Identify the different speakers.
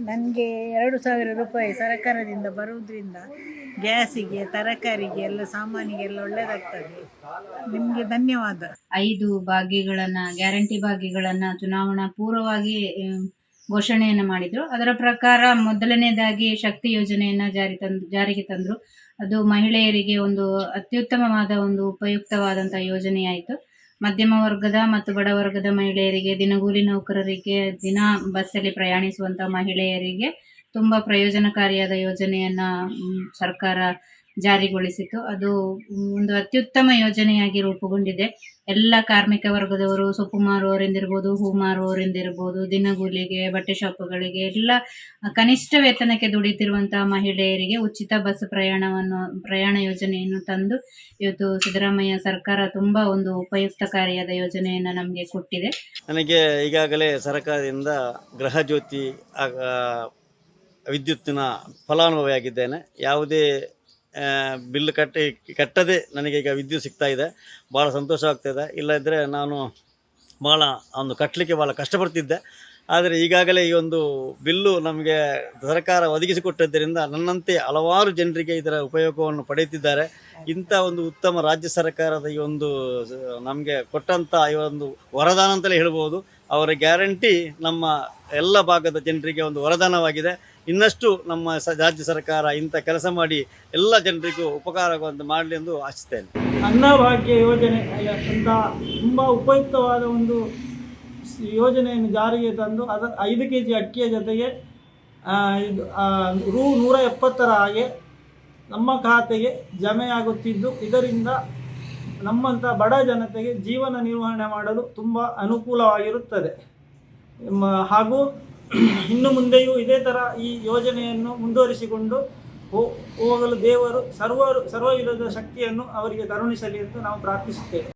Speaker 1: ನನಗೆ ಎರಡು ಸಾವಿರ ರೂಪಾಯಿ ಸರ್ಕಾರದಿಂದ ಬರುವುದರಿಂದ ಗ್ಯಾಸಿಗೆ, ತರಕಾರಿಗೆ ಎಲ್ಲ ಸಾಮಾನಿಗೆಲ್ಲ ಒಳ್ಳೆಯದಾಗ್ತದೆ ನಿಮಗೆ ಧನ್ಯವಾದ.
Speaker 2: ಐದು ಭಾಗ್ಯಗಳನ್ನು, ಗ್ಯಾರಂಟಿ ಭಾಗ್ಯಗಳನ್ನು ಚುನಾವಣಾ ಪೂರ್ವವಾಗಿ ಘೋಷಣೆಯನ್ನು ಮಾಡಿದರು. ಅದರ ಪ್ರಕಾರ ಮೊದಲನೇದಾಗಿ ಶಕ್ತಿ ಯೋಜನೆಯನ್ನು ಜಾರಿ ತಂದು, ಜಾರಿಗೆ ತಂದರು. ಅದು ಮಹಿಳೆಯರಿಗೆ ಒಂದು ಅತ್ಯುತ್ತಮವಾದ ಒಂದು ಉಪಯುಕ್ತವಾದಂಥ ಯೋಜನೆಯಾಯಿತು. ಮಧ್ಯಮ ವರ್ಗದ ಮತ್ತು ಬಡ ವರ್ಗದ ಮಹಿಳೆಯರಿಗೆ, ದಿನಗೂಲಿ ನೌಕರರಿಗೆ, ದಿನ ಬಸ್ಸಲ್ಲಿ ಪ್ರಯಾಣಿಸುವಂಥ ಮಹಿಳೆಯರಿಗೆ ತುಂಬ ಪ್ರಯೋಜನಕಾರಿಯಾದ ಯೋಜನೆಯನ್ನ ಸರ್ಕಾರ ಜಾರಿಗೊಳಿಸಿತು ಅದು ಒಂದು ಅತ್ಯುತ್ತಮ ಯೋಜನೆಯಾಗಿ ರೂಪುಗೊಂಡಿದೆ. ಎಲ್ಲ ಕಾರ್ಮಿಕ ವರ್ಗದವರು ಸೊಪ್ಪು ಮಾರುವವರಿಂದಿರ್ಬೋದು, ಹೂ ಮಾರುವವರಿಂದಿರ್ಬೋದು, ದಿನಗೂಲಿಗೆ, ಬಟ್ಟೆ ಶಾಪ್ಗಳಿಗೆ, ಎಲ್ಲ ಕನಿಷ್ಠ ವೇತನಕ್ಕೆ ದುಡಿತಿರುವಂತಹ ಮಹಿಳೆಯರಿಗೆ ಉಚಿತ ಬಸ್ ಪ್ರಯಾಣವನ್ನು, ಪ್ರಯಾಣ ಯೋಜನೆಯನ್ನು ತಂದು ಇವತ್ತು ಸಿದ್ದರಾಮಯ್ಯ ಸರ್ಕಾರ ತುಂಬಾ ಒಂದು ಉಪಯುಕ್ತಕಾರಿಯಾದ ಯೋಜನೆಯನ್ನು ನಮಗೆ ಕೊಟ್ಟಿದೆ.
Speaker 3: ನನಗೆ ಈಗಾಗಲೇ ಸರ್ಕಾರದಿಂದ ಗೃಹ ಜ್ಯೋತಿ ವಿದ್ಯುತ್ತಿನ ಫಲಾನುಭವಿಯಾಗಿದ್ದೇನೆ. ಯಾವುದೇ ಬಿಲ್ ಕಟ್ಟಿ ಕಟ್ಟದೆ ನನಗೆ ಈಗ ವಿದ್ಯುತ್ ಸಿಗ್ತಾ ಇದೆ. ಭಾಳ ಸಂತೋಷ ಆಗ್ತಾಯಿದೆ ಇಲ್ಲದಿದ್ದರೆ ನಾನು ಭಾಳ ಒಂದು ಕಟ್ಟಲಿಕ್ಕೆ ಭಾಳ ಕಷ್ಟಪಡ್ತಿದ್ದೆ. ಆದರೆ ಈಗಾಗಲೇ ಈ ಒಂದು ಬಿಲ್ಲು ನಮಗೆ ಸರ್ಕಾರ ಒದಗಿಸಿಕೊಟ್ಟದ್ದರಿಂದ ನನ್ನಂತೆ ಹಲವಾರು ಜನರಿಗೆ ಇದರ ಉಪಯೋಗವನ್ನು ಪಡೆಯುತ್ತಿದ್ದಾರೆ. ಇಂಥ ಒಂದು ಉತ್ತಮ ರಾಜ್ಯ ಸರ್ಕಾರದ ಈ ಒಂದು ನಮಗೆ ಕೊಟ್ಟಂಥ ಈ ಒಂದು ವರದಾನ ಅಂತಲೇ ಹೇಳ್ಬೋದು. ಅವರ ಗ್ಯಾರಂಟಿ ನಮ್ಮ ಎಲ್ಲ ಭಾಗದ ಜನರಿಗೆ ಒಂದು ವರದಾನವಾಗಿದೆ. ಇನ್ನಷ್ಟು ನಮ್ಮ ಸ, ರಾಜ್ಯ ಸರ್ಕಾರ ಇಂಥ ಕೆಲಸ ಮಾಡಿ ಎಲ್ಲ ಜನರಿಗೂ ಉಪಕಾರ ಮಾಡಲಿ ಎಂದು ಆಶಿಸ್ತೇನೆ.
Speaker 4: ಅನ್ನಭಾಗ್ಯ ಯೋಜನೆ ತುಂಬ ಉಪಯುಕ್ತವಾದ ಒಂದು ಯೋಜನೆಯನ್ನು ಜಾರಿಗೆ ತಂದು ಅದ ಐದು ಕೆ ಜಿ ಅಕ್ಕಿಯ ಜೊತೆಗೆ ಇದು ರೂ ನೂರ ಎಪ್ಪತ್ತರ ಹಾಗೆ ನಮ್ಮ ಖಾತೆಗೆ ಜಮೆಯಾಗುತ್ತಿದ್ದು. ಇದರಿಂದ ನಮ್ಮಂಥ ಬಡ ಜನತೆಗೆ ಜೀವನ ನಿರ್ವಹಣೆ ಮಾಡಲು ತುಂಬ ಅನುಕೂಲವಾಗಿರುತ್ತದೆ. ಹಾಗೂ ಇನ್ನು ಮುಂದೆಯೂ ಇದೇ ಥರ ಈ ಯೋಜನೆಯನ್ನು ಮುಂದುವರಿಸಿಕೊಂಡು ಹೋಗಲು ದೇವರು ಸರ್ವರು ಸರ್ವವಿರೋಧ ಶಕ್ತಿಯನ್ನು ಅವರಿಗೆ ಕರುಣಿಸಲಿ ಎಂದು ನಾವು ಪ್ರಾರ್ಥಿಸುತ್ತೇವೆ.